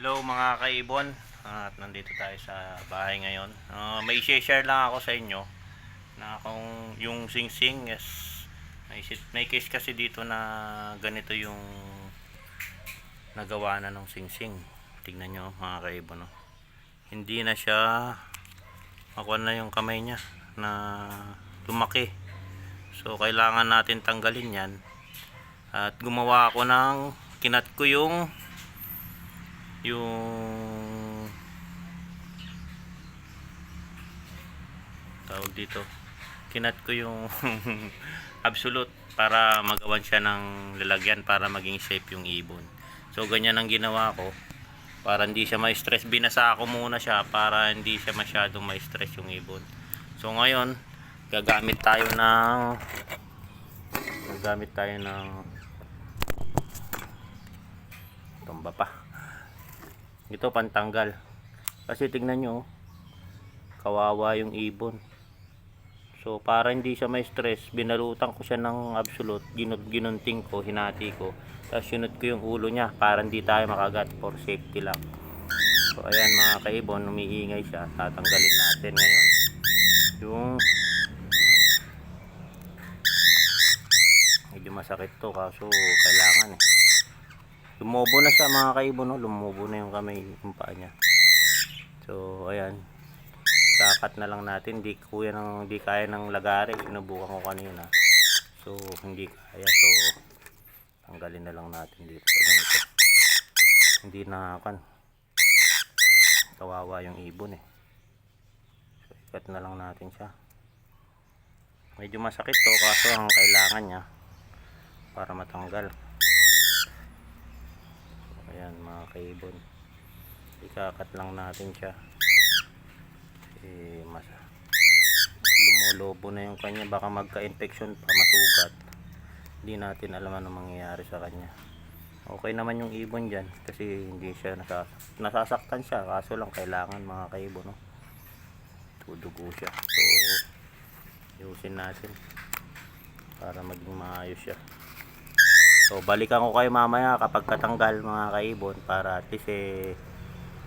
Hello mga kaibon at nandito tayo sa bahay ngayon. Ah, may share lang ako sa inyo na kung yung sing-sing yes, may, may case kasi dito na ganito yung nagawa na ng sing-sing. Tignan nyo mga kaibon. No? Hindi na siya makuha na yung kamay niya na lumaki. So kailangan natin tanggalin yan. At gumawa ako ng kinat ko yung yung tawag dito. Kinat ko yung absolute para magawan siya ng lalagyan para maging shape yung ibon. So ganyan ang ginawa ko. Para hindi siya ma-stress. Binasa ko muna siya para hindi siya masyadong ma-stress yung ibon. So ngayon gagamit tayo ng gagamit tayo ng tumba pa ito pantanggal. Kasi tignan nyo oh, kawawa yung ibon. So para hindi siya may stress binalutan ko siya ng absolute ginut ginunting ko hinati ko. Tapos sinut ko yung ulo niya para hindi tayo makagat for safety lang. So ayan mga kaibon umiingay siya. Tatanggalin natin ngayon. Yung medyo masakit to kaso kailangan eh Lumobo na siya mga kaibon, no? Lumobo na yung kamay, yung paa niya. So, ayan. Kakat na lang natin. Di, kuya ng, di kaya ng lagari. Inubukan ko kanina. So, hindi kaya. So, tanggalin na lang natin dito. So, ganito. Hindi na kan. Kawawa yung ibon eh. So, ikat na lang natin siya. Medyo masakit to kaso ang kailangan niya para matanggal. Ayan mga kaibon. Ikakat lang natin siya. Eh, mas lumulobo na yung kanya. Baka magka-infection pa, masugat. Hindi natin alam ano mangyayari sa kanya. Okay naman yung ibon dyan kasi hindi siya nasasak nasasaktan siya. Kaso lang kailangan mga kaibon. No? Tudugo siya. So, ayusin natin para maging maayos siya. So balikan ko kayo mamaya kapag katanggal mga kaibon para at least eh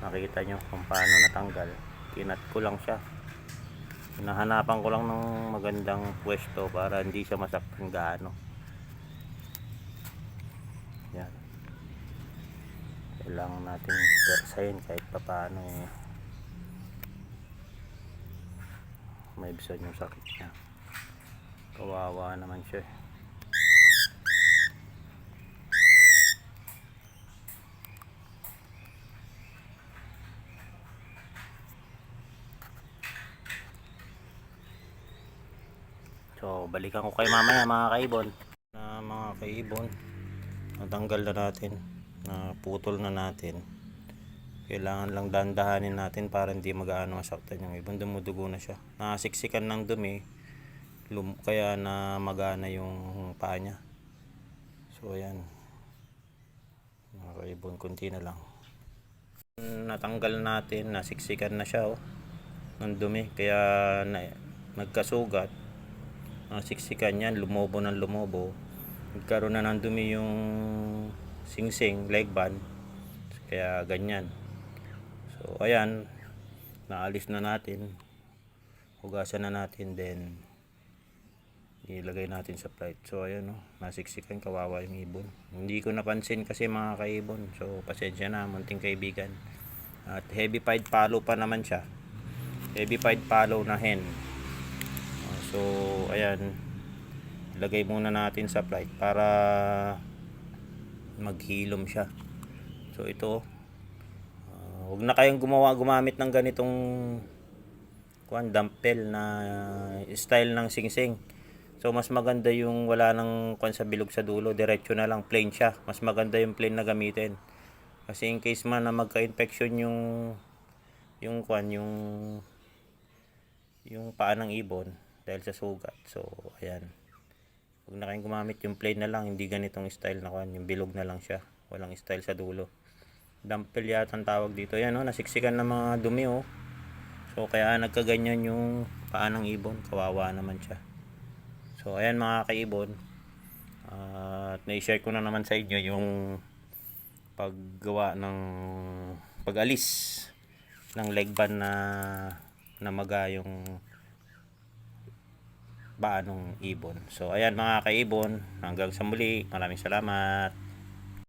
makita nyo kung paano natanggal. Kinat ko lang siya. Hinahanapan ko lang ng magandang pwesto para hindi siya masaktan gaano. Yan. Kailangan natin persahin kahit pa paano eh. May bisan yung sakit niya. Kawawa naman siya eh. So, balikan ko kay mamaya mga kaibon. Na mga kaibon, natanggal na natin. Na putol na natin. Kailangan lang dandahanin natin para hindi magaano masaktan yung ibon. Dumudugo na siya. Nakasiksikan ng dumi. Lum kaya na magana yung paa niya. So, ayan. Mga kaibon, kunti na lang. Natanggal natin, nasiksikan na siya oh. Ng dumi. Kaya na, nagkasugat siksikan yan, lumobo ng lumobo. Nagkaroon na ng dumi yung singsing, leg band. Kaya ganyan. So, ayan. Naalis na natin. Hugasan na natin. Then, ilagay natin sa plate. So, ayan o. Nasiksikan, kawawa yung ibon. Hindi ko napansin kasi mga kaibon. So, pasensya na, munting kaibigan. At heavy pied follow pa naman siya. Heavy pied follow na hen. So, ayan. Ilagay muna natin sa flight para maghilom siya. So, ito. Uh, huwag na kayong gumawa, gumamit ng ganitong kuan dumbbell na style ng singsing. So, mas maganda yung wala nang kuan sa bilog sa dulo. Diretso na lang, plain siya. Mas maganda yung plain na gamitin. Kasi in case man na magka-infection yung yung kuan, yung yung paa ng ibon dahil sa sugat. So, ayan. Huwag na kayong gumamit yung plain na lang, hindi ganitong style na kuan, yung bilog na lang siya. Walang style sa dulo. Dumbbell yata ang tawag dito. Yan oh, nasiksikan ng mga dumi oh. So, kaya nagkaganyan yung paa ng ibon. Kawawa naman siya. So, ayan mga kaibon. at na-share ko na naman sa inyo yung paggawa ng pag-alis ng leg band na namaga yung paa ng ibon. So ayan mga kaibon, hanggang sa muli. Maraming salamat.